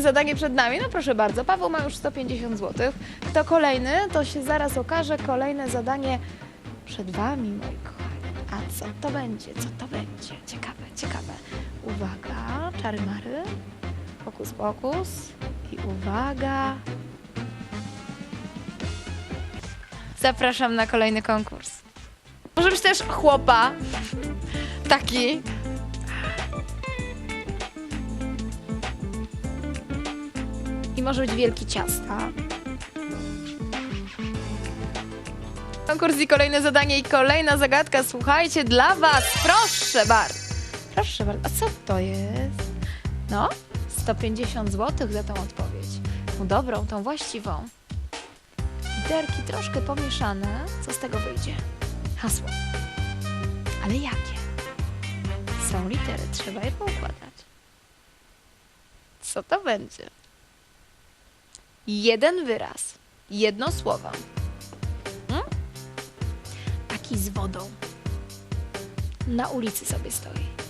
Zadanie przed nami, no proszę bardzo, Paweł ma już 150 zł. Kto kolejny, to się zaraz okaże. Kolejne zadanie przed Wami, moi kochani. A co to będzie? Co to będzie? Ciekawe, ciekawe. Uwaga, czary mary, pokus pokus i uwaga. Zapraszam na kolejny konkurs. Może być też chłopa, taki, I może być wielki ciasta. Konkurs i kolejne zadanie i kolejna zagadka. Słuchajcie, dla Was. Proszę bardzo. Proszę bardzo. A co to jest? No, 150 zł za tą odpowiedź. Tą dobrą, tą właściwą. Literki troszkę pomieszane. Co z tego wyjdzie? Hasło. Ale jakie? Są litery, trzeba je poukładać. Co to będzie? Jeden wyraz, jedno słowo. Hmm? Taki z wodą. Na ulicy sobie stoi.